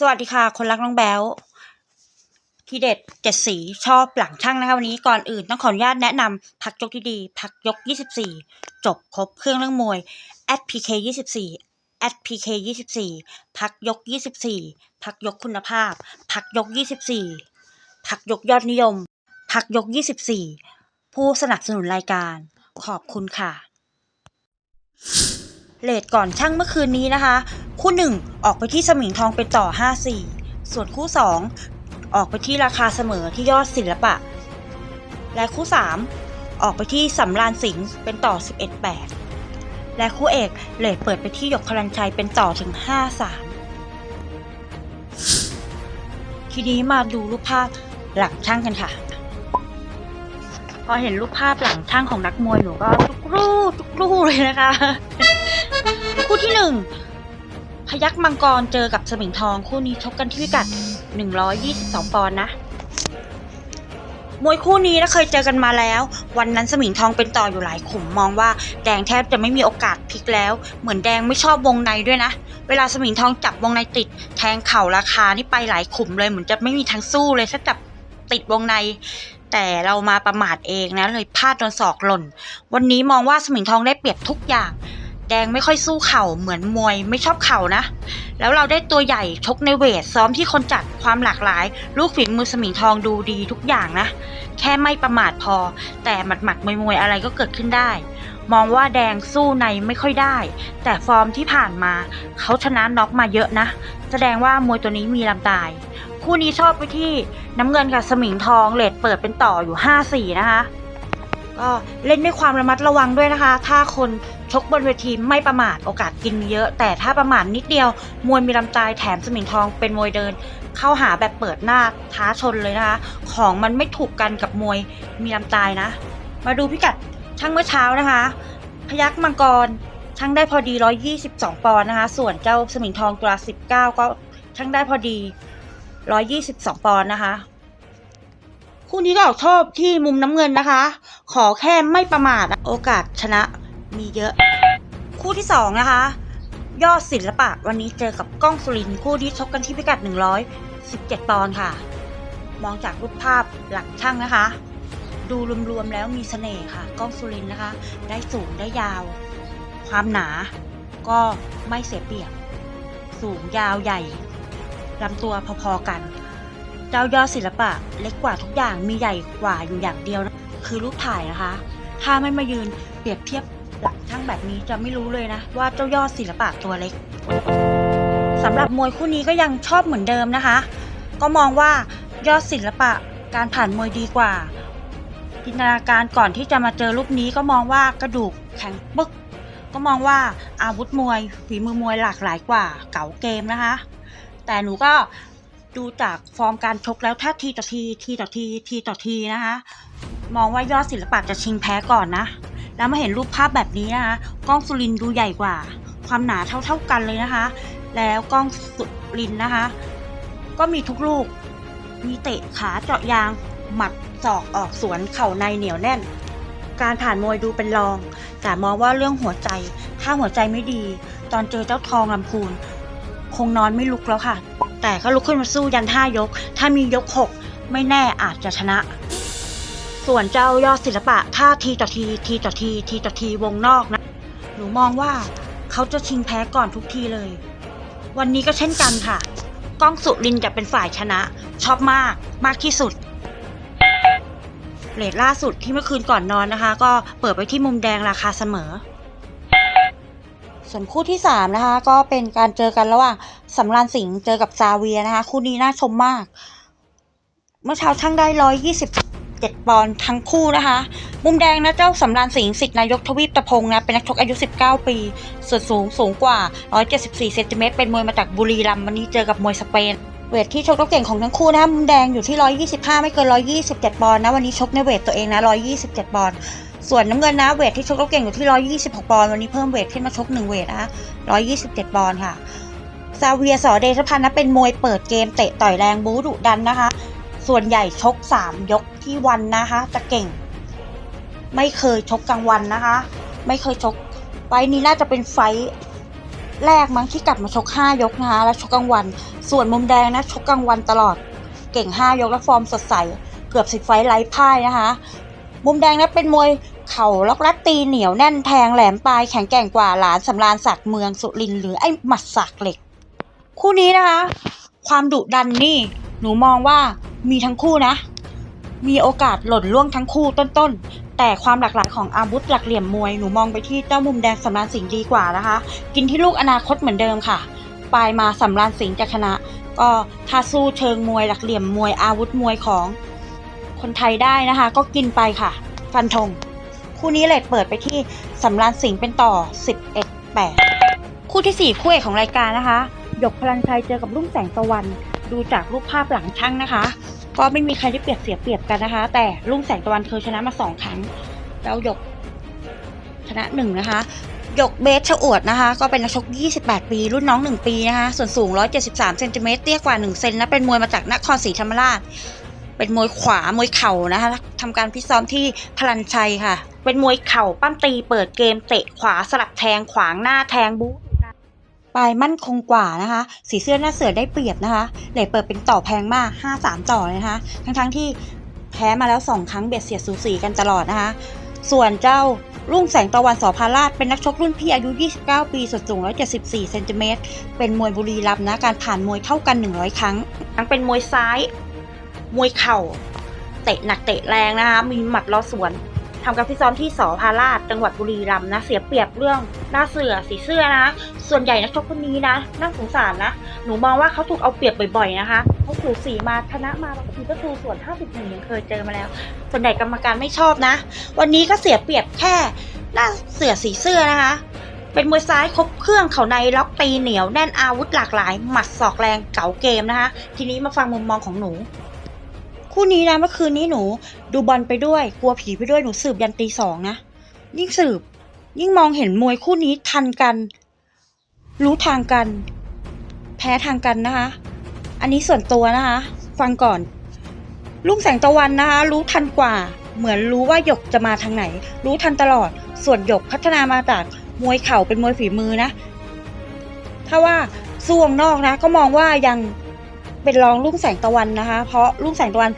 สวัสดีค่ะ คนรักน้องแบลทีเด็ดเจ็ดสีชอบหลังช่างนะคะวันนี้ก่อนอื่นต้องขออนุญาตแนะนำพักยกที่ดี พักยก 24 จบครบเครื่องเรื่องมวย at pk 24 at pk 24พักยก 24 พักยกคุณภาพ พักยก 24 พักยกยอดนิยม พักยก 24 ผู้สนับสนุนรายการ ขอบคุณค่ะเลทก่อนช่างเมื่อคืนนี้นะคะ คู่หนึ่งออกไปที่สมิงทองเป็นต่อ 5-4 ส่วนคู่ 2 ออกไปที่ราคาเสมอที่ยอดศิลปะ และคู่ 3 ออกไปที่สำรานสิงห์เป็นต่อ 11-8 และคู่เอกเลทเปิดไปที่หยกพลันชัยเป็นต่อถึง 5-3 ทีนี้มาดูรูปภาพหลังช่างกันค่ะ พอเห็นรูปภาพหลังช่างของนักมวยหนูก็ทุกรูทุกรูเลยนะคะ คู่ที่หนึ่ง พยักมังกรเจอกับสมิงทองคู่นี้ชกกันที่พิกัด 122 ปอนด์นะ มวยคู่นี้นะเคยเจอกันมาแล้ว วันนั้นสมิงทองเป็นต่ออยู่หลายขุมมองว่าแดงแทบจะไม่มีโอกาสพลิกแล้ว เหมือนแดงไม่ชอบวงในด้วยนะ เวลาสมิงทองจับวงในติด แทงเข่าราคานี่ไปหลายขุมเลยเหมือนจะไม่มีทางสู้เลยถ้าจับติดวงในแต่เรามาประมาทเองนะเลยพลาดโดนศอกหล่น วันนี้มองว่าสมิงทองได้เปรียบทุกอย่าง แดงไม่ค่อยสู้เข่าเหมือนมวยไม่ชอบเข่านะ แล้วเราได้ตัวใหญ่ชกในเวทซ้อมที่คนจัดความหลากหลาย ลูกฝีมือสมิงทองดูดีทุกอย่างนะ แค่ไม่ประมาทพอ แต่หมัดหมัดมวยมวยอะไรก็เกิดขึ้นได้ มองว่าแดงสู้ในไม่ค่อยได้ แต่ฟอร์มที่ผ่านมา เขาชนะน็อกมาเยอะนะ แสดงว่ามวยตัวนี้มีลำตาย คู่นี้ชอบไปที่น้ำเงินกับสมิงทองเลดเปิดเป็นต่ออยู่5-4นะคะก็เล่นด้วยความระมัดระวังด้วยนะคะ ถ้าคน ชกบนเวทีไม่ประมาทโอกาสกินเยอะ แต่ถ้าประมาทนิดเดียวมวยมีลำตายแถมสมิงทองเป็นมวยเดิน เข้าหาแบบเปิดหน้าท้าชนเลยนะคะ ของมันไม่ถูกกันกับมวยมีลำตายนะ มาดูพิกัดช่างเมื่อเช้านะคะ พยักมังกรช่างได้พอดี 122 ปอนด์นะคะ ส่วนเจ้าสมิงทองตัว19 ก็ช่างได้พอดี 122 ปอนด์นะคะคู่นี้ก็ชอบที่มุมน้ำเงินนะคะ ขอแค่ไม่ประมาทโอกาสชนะ มีเยอะ คู่ที่สองนะคะ ยอดศิลปะวันนี้เจอกับก้องสุรินคู่ที่ชกกันที่พิกัด 117 ปอนด์ค่ะ มองจากรูปภาพหลังช่างนะคะ ดูรวมๆแล้วมีเสน่ห์ค่ะ ก้องสุรินนะคะ ได้สูงได้ยาว ความหนา ก็ไม่เสียเปรียบ สูงยาวใหญ่ลำตัวพอๆกันเจ้ายอดศิลปะเล็กกว่าทุกอย่างมีใหญ่กว่าอยู่อย่างเดียวนะคือรูปถ่ายนะคะ ถ้าไม่มายืนเปรียบเทียบ หลังช่างแบบนี้จะไม่รู้เลยนะ ว่าเจ้ายอดศิลปะตัวเล็กสำหรับมวยคู่นี้ก็ยังชอบเหมือนเดิมนะคะ ก็มองว่ายอดศิลปะการผ่านมวยดีกว่า จินตนาการก่อนที่จะมาเจอรูปนี้ก็มองว่ากระดูกแข็งปึก ก็มองว่าอาวุธมวยฝีมือมวยหลากหลายกว่าเก๋าเกมนะคะ แต่หนูก็ดูจากฟอร์มการชกแล้วถ้าทีต่อทีทีต่อทีทีต่อทีนะคะ มองว่ายอดศิลปะจะชิงแพ้ก่อนนะ แล้วมาเห็นรูปภาพแบบนี้นะคะกล้องสุรินดูใหญ่กว่า ความหนาเท่าเท่าๆกันเลยนะคะ แล้วกล้องสุรินนะคะ ก็มีทุกลูก มีเตะขาเจาะยาง หมัดศอกออกสวนเข่าในเหนียวแน่น การผ่านมวยดูเป็นรอง แต่มองว่าเรื่องหัวใจ ถ้าหัวใจไม่ดี ตอนเจอเจ้าทองลำพูน คงนอนไม่ลุกแล้วค่ะ แต่ก็ลุกขึ้นมาสู้ยันห้ายก ถ้ามียกหกไม่แน่อาจจะชนะ ส่วนเจ้ายอดศิลปะถ้าทีต่อทีทีต่อทีทีต่อทีวงนอกนะ หนูมองว่าเขาจะชิงแพ้ก่อนทุกทีเลย วันนี้ก็เช่นกันค่ะ ก้องสุรินจะเป็นฝ่ายชนะ ชอบมากมากที่สุดเรทล่าสุดที่เมื่อคืนก่อนนอนนะคะ ก็เปิดไปที่มุมแดงราคาเสมอ ส่วนคู่ที่สามนะคะ ก็เป็นการเจอกันระหว่างสำรานสิงห์เจอกับซาเวียนะคะ คู่นี้น่าชมมาก เมื่อเช้าช่างได้ร้อยยี่สิบ เจ็ดปอนด์ทั้งคู่นะคะ มุมแดงนะเจ้าสำรานสิงห์สิทธินายกทวีปตะพงนะเป็นนักชกอายุ 19 ปี ส่วนสูงสูงกว่า 174 เซนติเมตรเป็นมวยมาจากบุรีรัมย์วันนี้เจอกับมวยสเปนเวทที่ชกตัวเก่งของทั้งคู่นะมุมแดงอยู่ที่ 125 ไม่เกิน 127 ปอนด์นะวันนี้ชกในเวทตัวเองนะ 127 ปอนด์ส่วนน้ำเงินนะเวทที่ชกตัวเก่งอยู่ที่ 126 ปอนด์วันนี้เพิ่มเวทขึ้นมาชก1เวทนะ127 ปอนด์ค่ะซาเวียสอเดชพันธ์นะเป็นมวยเปิดเกมเตะต่อยแรงบู๊ดุดันนะคะ ส่วนใหญ่ชก3ยกที่วันนะคะ จะเก่ง ไม่เคยชกกลางวันนะคะ ไม่เคยชก ไฟนี้น่าจะเป็นไฟแรกมั้งที่กลับมาชก5ยกนะคะแล้วชกกลางวัน ส่วนมุมแดงนะชกกลางวันตลอด เก่ง5ยกและฟอร์มสดใส เกือบสิบไฟไร้พ่ายนะคะ มุมแดงนะเป็นมวยเข่าล็อกลัดตีเหนียวแน่นแทงแหลมปลายแข็งแกร่งกว่าหลานสำราญศักดิ์เมืองสุรินหรือไอ้หมัดสักเหล็ก คู่นี้นะคะ ความดุดันนี่หนูมองว่า มีทั้งคู่นะ มีโอกาสหล่นล่วงทั้งคู่ต้นๆ แต่ความหลากหลายของอาวุธหลักเหลี่ยมมวยหนูมองไปที่เจ้ามุมแดงสำรานสิงห์ดีกว่านะคะ กินที่ลูกอนาคตเหมือนเดิมค่ะ ปลายมาสำรานสิงห์จะชนะ ก็ถ้าสู้เชิงมวยหลักเหลี่ยมมวยอาวุธมวยของคนไทยได้นะคะ ก็กินไปค่ะ ฟันธงคู่นี้เลยเปิดไปที่สำรานสิงห์เป็นต่อ 11 8 คู่ที่ 4 คู่เอกของรายการนะคะ หยกพลันชัยเจอกับรุ่งแสงตะวัน ดูจากรูปภาพหลังช่างนะคะ ก็ไม่มีใครได้เปรียบเสียเปรียบกันนะคะ แต่รุ่งแสงตะวันเคยชนะมาสองครั้ง แล้วหยกชนะหนึ่งนะคะหยกเบสชะอวดนะคะ ก็เป็นนักชก 28 ปี รุ่นน้อง 1 ปีนะคะ ส่วนสูง 173เซนติเมตรเตี้ยกว่า 1 เซนนะ เป็นมวยมาจากนครศรีธรรมราช เป็นมวยขวา มวยเข่านะคะทำการพิซ้อมที่พลันชัยค่ะ เป็นมวยเข่าปั้มตีเปิดเกมเตะขวาสลับแทงขวางหน้าแทงบู๊ ลายมั่นคงกว่านะคะ สีเสื้อหน้าเสือได้เปรียบนะคะเลทเปิดเป็นต่อแพงมาก 5-3 ต่อเลยนะคะ ทั้งๆที่แพ้มาแล้ว 2 ครั้งเบียดเสียดสูสีกันตลอดนะคะ ส่วนเจ้ารุ่งแสงตะวันสอพาราชเป็นนักชกรุ่นพี่อายุ 29 ปีส่วนสูง 174 เซนติเมตร เป็นมวยบุรีรัมย์นะ การผ่านมวยเท่ากัน 100 ครั้ง ทั้งเป็นมวยซ้าย มวยเข่า เตะหนักเตะแรงนะคะ มีหมัดล้อสวน ทำการฟิตซ้อมที่สอพาราชจังหวัดบุรีรัมย์นะ เสียเปรียบเรื่องหน้าเสือสีเสื้อนะ ส่วนใหญ่นักชกคนนี้นะน่าสงสารนะ หนูมองว่าเขาถูกเอาเปรียบบ่อยๆนะคะเขาถูสีมาชนะมาบางทีก็ถูส่วน50หนึ่งยังเคยเจอมาแล้ว ส่วนใหญ่กรรมการไม่ชอบนะ วันนี้ก็เสียเปรียบแค่หน้าเสือสีเสื้อนะคะ เป็นมวยซ้ายครบเครื่องเขาในล็อกตีเหนียวแน่นอาวุธหลากหลาย หมัดศอกแรงเก๋าเกมนะคะ ทีนี้มาฟังมุมมองของหนู คู่นี้นะเมื่อคืนนี้หนู ดูบอลไปด้วย กลัวผีไปด้วยหนูสืบยันตีสองนะ ยิ่งสืบ ยิ่งมองเห็นมวยคู่นี้ทันกัน รู้ทางกัน แพ้ทางกันนะคะ อันนี้ส่วนตัวนะคะ ฟังก่อน ลุงแสงตะวันนะคะ รู้ทันกว่า เหมือนรู้ว่าหยกจะมาทางไหน รู้ทันตลอด ส่วนหยกพัฒนามาจากมวยเข่าเป็นมวยฝีมือนะ ถ้าว่าสู้วงนอกนะ ก็มองว่ายัง เป็นรองลุงแสงตะวันนะคะ เพราะลุงแสงตะวัน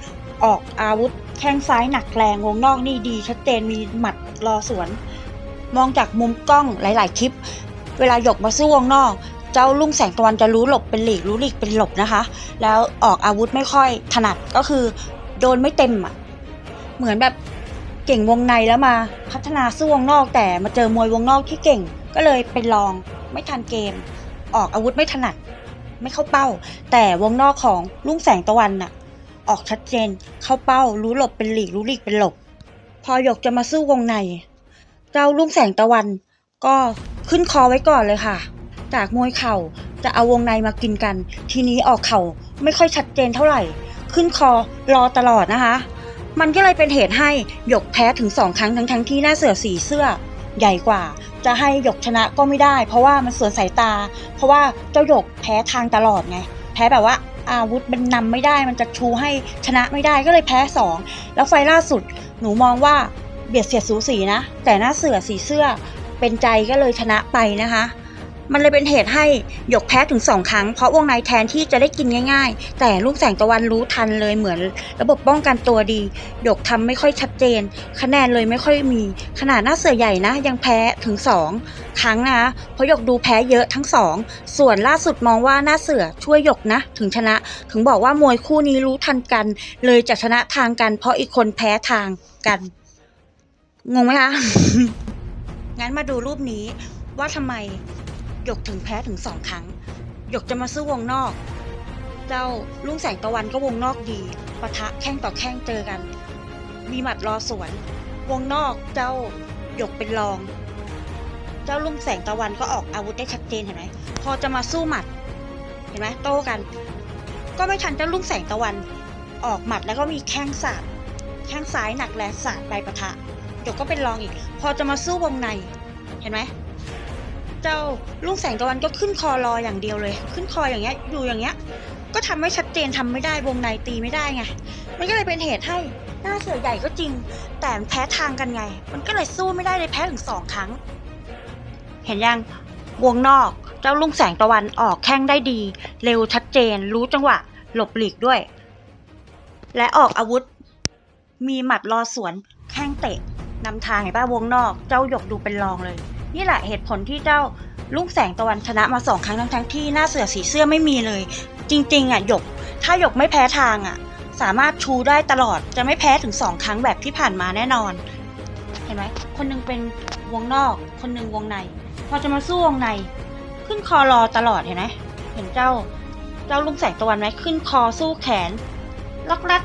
ออกอาวุธแข้งซ้ายหนักแรงวงนอกนี่ดี ชัดเจนมีหมัดรอสวน มองจากมุมกล้องหลาย ๆ คลิป เวลาหยกมาสู้วงนอก เจ้าลุงแสงตะวันจะรู้หลบเป็นหลีกรู้หลีกเป็นหลบนะคะ แล้วออกอาวุธไม่ค่อยถนัดก็คือ โดนไม่เต็มอะเหมือนแบบเก่งวงในแล้วมาพัฒนาสู้วงนอก แต่มาเจอมวยวงนอกที่เก่ง ก็เลยเป็นรองไม่ทันเกม ออกอาวุธไม่ถนัด ไม่เข้าเป้า แต่วงนอกของลุงแสงตะวันน่ะ ออกชัดเจน เข้าเป้า รู้หลบเป็นหลีกรู้หลีกเป็นหลบ พอหยกจะมาสู้วงใน เจ้าลุงแสงตะวัน ก็ขึ้นคอไว้ก่อนเลยค่ะ จากมวยเข่าจะเอาวงในมากินกัน ทีนี้ออกเข่าไม่ค่อยชัดเจนเท่าไหร่ ขึ้นคอรอตลอดนะคะ มันก็เลยเป็นเหตุให้หยกแพ้ถึงสองครั้งทั้งทั้งที่หน้าเสือสีเสื้อ ใหญ่กว่า จะให้หยกชนะก็ไม่ได้ เพราะว่ามันสวนสายตา เพราะว่าเจ้าหยกแพ้ทางตลอดไง แพ้แบบว่าอาวุธมันนำไม่ได้ มันจะชูให้ชนะไม่ได้ก็เลยแพ้สองแล้วไฟล์ล่าสุดหนูมองว่าเบียดเสียดสูสีนะ แต่หน้าเสือสีเสื้อเป็นใจก็เลยชนะไปนะคะ มันเลยเป็นเหตุให้หยกแพ้ถึงสองครั้ง เพราะวงในแทนที่จะได้กินง่าย ๆ แต่ลูกแสงตะวันรู้ทันเลยเหมือน ระบบป้องกันตัวดี หยกทำไม่ค่อยชัดเจน คะแนนเลยไม่ค่อยมี ขนาดหน้าเสือใหญ่นะ ยังแพ้ถึงสองครั้งนะคะเพราะหยกดูแพ้เยอะทั้งสอง ส่วนล่าสุดมองว่าหน้าเสือช่วยหยกนะ ถึงชนะ ถึงบอกว่ามวยคู่นี้รู้ทันกัน เลยจะชนะทางกัน เพราะอีกคนแพ้ทางกัน งงไหมคะ งั้นมาดูรูปนี้ว่าทำไม หยกถึงแพ้ถึงสองครั้ง หยกจะมาซื้วงนอก เจ้าลุงแสงตะวันก็วงนอกดีปะทะแข้งต่อแข้งเจอกัน มีหมัดรอสวน วงนอกเจ้าหยกเป็นรอง เจ้าลุงแสงตะวันก็ออกอาวุธได้ชัดเจนเห็นไหมพอจะมาสู้หมัด เห็นไหมโต้กัน ก็ไม่ทันเจ้าลุงแสงตะวัน ออกหมัดแล้วก็มีแข้งสาดแข้งซ้ายหนักแรงสาดไปปะทะหยกก็เป็นรองอีก พอจะมาสู้วงใน เห็นไหม เจ้าลุงแสงตะวันก็ขึ้นคอรออย่างเดียวเลย ขึ้นคออย่างเงี้ยอยู่อย่างเงี้ย ก็ทำไม่ชัดเจนทำไม่ได้วงในตีไม่ได้ไงมันก็เลยเป็นเหตุให้หน้าเสือใหญ่ก็จริง แต่แพ้ทางกันไง มันก็เลยสู้ไม่ได้เลยแพ้ถึงสองครั้ง เห็นยังวงนอกเจ้าลุงแสงตะวันออกแข้งได้ดี เร็วชัดเจน รู้จังหวะ หลบหลีกด้วย และออกอาวุธ มีหมัดรอสวน แข้งเตะนำทางเห็นป่ะวงนอก เจ้าหยกดูเป็นรองเลย นี่แหละเหตุผลที่เจ้าลุงแสงตะวันชนะมาสองครั้งทั้งทั้งที่หน้าเสือสีเสื้อไม่มีเลย จริง ๆอะหยก ถ้าหยกไม่แพ้ทางอะ สามารถชูได้ตลอดจะไม่แพ้ถึงสองครั้งแบบที่ผ่านมาแน่นอน เห็นไหมคนหนึงเป็นวงนอก คนหนึงวงใน พอจะมาสู้วงใน ขึ้นคอรอตลอดเห็นไหมเห็นเจ้า เจ้าลุงแสงตะวันไหมขึ้นคอสู้แขน ล็อกลัด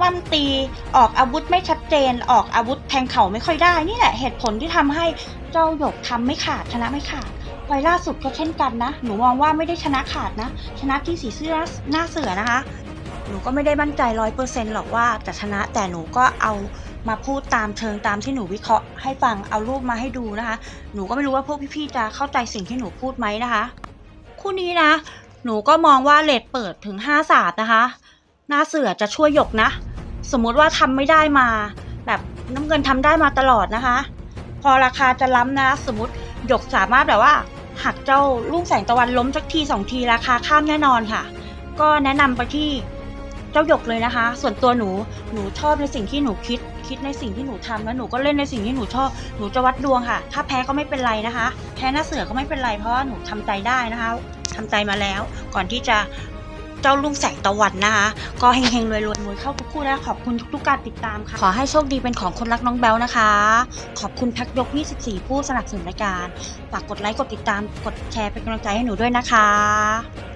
ปั้มตี ออกอาวุธไม่ชัดเจน ออกอาวุธแทงเข่าไม่ค่อยได้ นี่แหละเหตุผลที่ทำให้เจ้าหยกทำไม่ขาดชนะไม่ขาดไฟล่าสุดก็เช่นกันนะ หนูมองว่าไม่ได้ชนะขาดนะ ชนะที่สีเสื้อหน้าเสือนะคะ หนูก็ไม่ได้มั่นใจร้อยเปอร์เซ็นต์หรอกว่าจะชนะแต่หนูก็เอามาพูดตามเชิงตามที่หนูวิเคราะห์ให้ฟัง เอารูปมาให้ดูนะคะ หนูก็ไม่รู้ว่าพวกพี่ๆจะเข้าใจสิ่งที่หนูพูดไหมนะคะ คู่นี้นะ หนูก็มองว่าเลทเปิดถึงห้าศาสตร์นะคะ หน้าเสือจะช่วยหยกนะ สมมุติว่าทำไม่ได้มา แบบน้ำเงินทำได้มาตลอดนะคะ พอราคาจะล้ำนะ สมมติหยกสามารถแบบว่าหักเจ้าลุงแสงตะวันล้มสักทีสองทีราคาข้ามแน่นอนค่ะ ก็แนะนำไปที่เจ้าหยกเลยนะคะ ส่วนตัวหนูหนูชอบในสิ่งที่หนูคิด คิดในสิ่งที่หนูทำแล้วหนูก็เล่นในสิ่งที่หนูชอบหนูจะวัดดวงค่ะ ถ้าแพ้ก็ไม่เป็นไรนะคะ แพ้หน้าเสือก็ไม่เป็นไรเพราะว่าหนูทำใจได้นะคะทำใจมาแล้ว ก่อนที่จะ เจ้าลุงแสงตะวันนะคะ ก็เฮงๆรวยๆรวยเข้าทุกคู่นะขอบคุณทุกๆการติดตามค่ะ ขอให้โชคดีเป็นของคนรักน้องแบลนะคะ ขอบคุณแพ็กยก 24 ผู้สนับสนุนรายการ ฝากกดไลค์กดติดตามกดแชร์เป็นกำลังใจให้หนูด้วยนะคะ